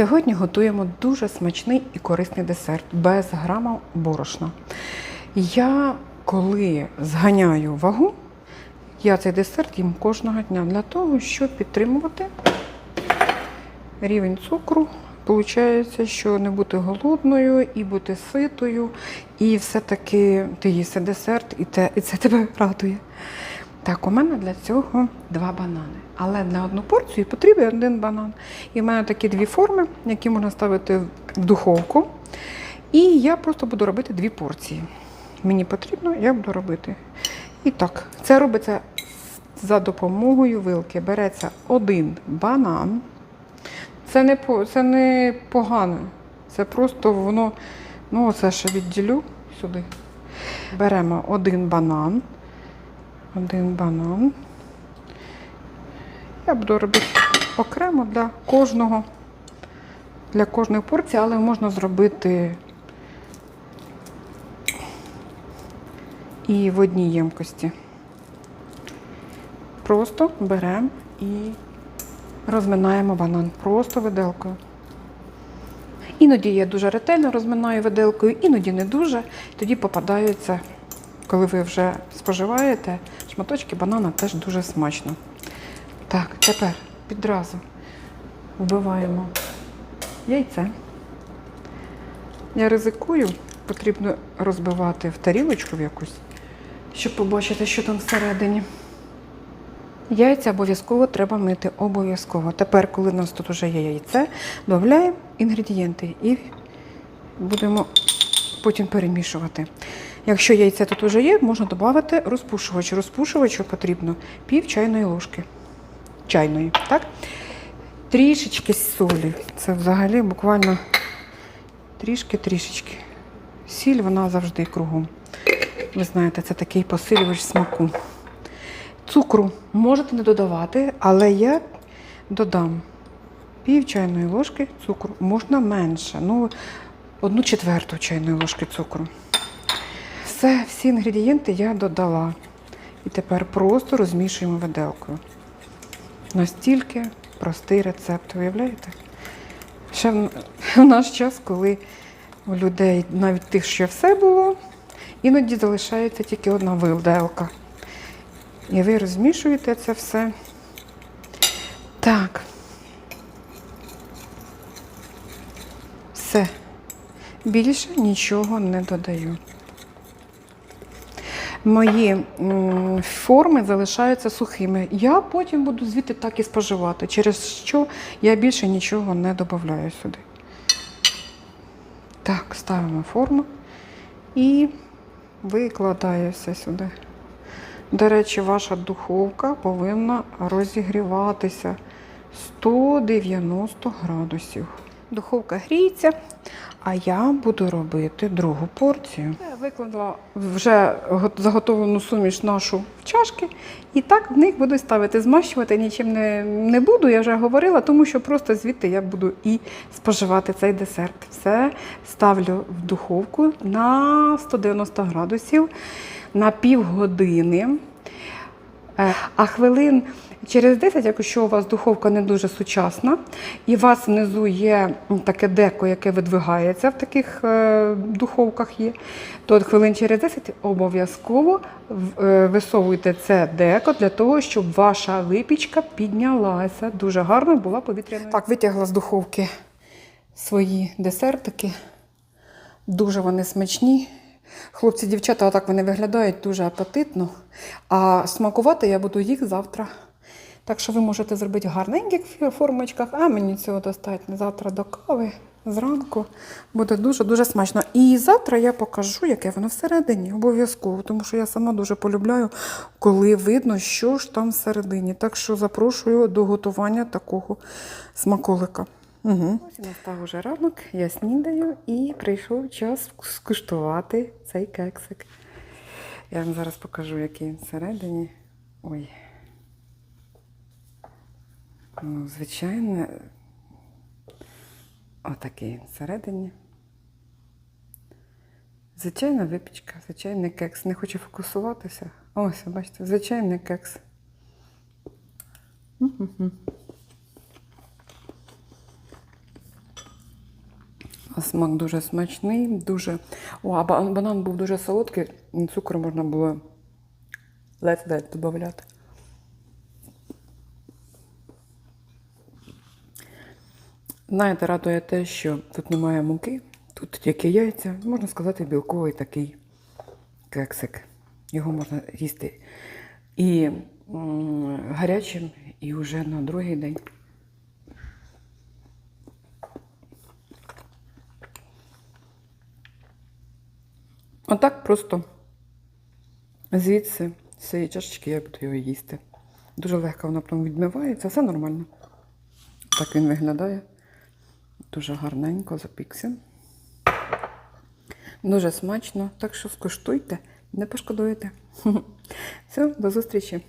Сьогодні готуємо дуже смачний і корисний десерт без грама борошна. Я коли зганяю вагу, я цей десерт їм кожного дня для того, щоб підтримувати рівень цукру. Получається, що не бути голодною і бути ситою, і все-таки ти їси десерт, і, те, і це тебе радує. Так, у мене для цього два банани. Але на одну порцію потрібен один банан. І в мене такі дві форми, які можна ставити в духовку. І я просто буду робити дві порції. Мені потрібно, я буду робити. І так, це робиться за допомогою вилки. Береться один банан. Це не, це не погано. Це просто воно, ну це ще відділю сюди. Беремо один банан. Один банан. Я буду робити окремо для кожного, для кожної порції, але можна зробити і в одній ємкості. Просто беремо і розминаємо банан просто виделкою. Іноді я дуже ретельно розминаю виделкою, іноді не дуже. Тоді попадаються, коли ви вже споживаєте, шматочки банана теж дуже смачно. Так, тепер відразу вбиваємо яйце. Я ризикую, потрібно розбивати в тарілочку в якусь, щоб побачити, що там всередині. Яйця обов'язково треба мити. Обов'язково. Тепер, коли у нас тут вже є яйце, додаємо інгредієнти і будемо потім перемішувати. Якщо яйце тут вже є, можна додати розпушувач. Розпушувачу потрібно пів чайної ложки. Чайної, так? Трішечки солі. Це взагалі буквально трішки-трішечки. Сіль вона завжди кругом. Ви знаєте, це такий посилювач смаку. Цукру можете не додавати, але я додам пів чайної ложки цукру. Можна менше, ну одну четверту чайної ложки цукру. Все, всі інгредієнти я додала. І тепер просто розмішуємо виделкою. Настільки простий рецепт, уявляєте? Ще в, наш час, коли у людей навіть тих, що все було, іноді залишається тільки одна виделка. І ви розмішуєте це все. Так. Все. Більше нічого не додаю. Мої форми залишаються сухими. Я потім буду звідти так і споживати, через що я більше нічого не додаю сюди. Так, ставимо форму і викладаю все сюди. До речі, ваша духовка повинна розігріватися 190 градусів. Духовка гріється, а я буду робити другу порцію. Я викладала вже заготовлену суміш нашу в чашки, і так в них буду ставити. Змащувати нічим не, не буду, я вже говорила, тому що просто звідти я буду і споживати цей десерт. Все ставлю в духовку на 190 градусів на півгодини. Е, А хвилин через 10, якщо у вас духовка не дуже сучасна, і у вас внизу є таке деко, яке видвигається в таких е, духовках є, то от хвилин через 10 обов'язково е, висовуйте це деко для того, щоб ваша випічка піднялася. Дуже гарно була повітряною. Так, витягла з духовки свої десертики. Дуже вони смачні. Хлопці, дівчата, отак вони виглядають дуже апетитно. А смакувати я буду їх завтра. Так що ви можете зробити в гарненьких формочках, а мені цього достатньо завтра до кави зранку. Буде дуже-дуже смачно. І завтра я покажу, яке воно всередині, обов'язково, тому що я сама дуже полюбляю, коли видно, що ж там всередині. Так що запрошую до готування такого смаколика. Угу. Ось і настав уже ранок, я снідаю і прийшов час скуштувати цей кексик. Я вам зараз покажу, який він всередині. Ой. Ну, звичайно, отакий всередині. Звичайна випічка, звичайний кекс. Не хочу фокусуватися. Ось, бачите, звичайний кекс. Смак дуже смачний, дуже. О, а банан був дуже солодкий, цукру можна було ледь-ледь додати. Знаєте, радує те, що тут немає муки, тут тільки яйця, можна сказати, білковий такий кексик. Його можна їсти і гарячим, і вже на другий день. Отак просто звідси, з цієї чашечки я буду його їсти. Дуже легко воно прям відмивається, все нормально. Так він виглядає. Дуже гарненько запікся. Дуже смачно, так що скуштуйте, не пошкодуєте. Все, до зустрічі!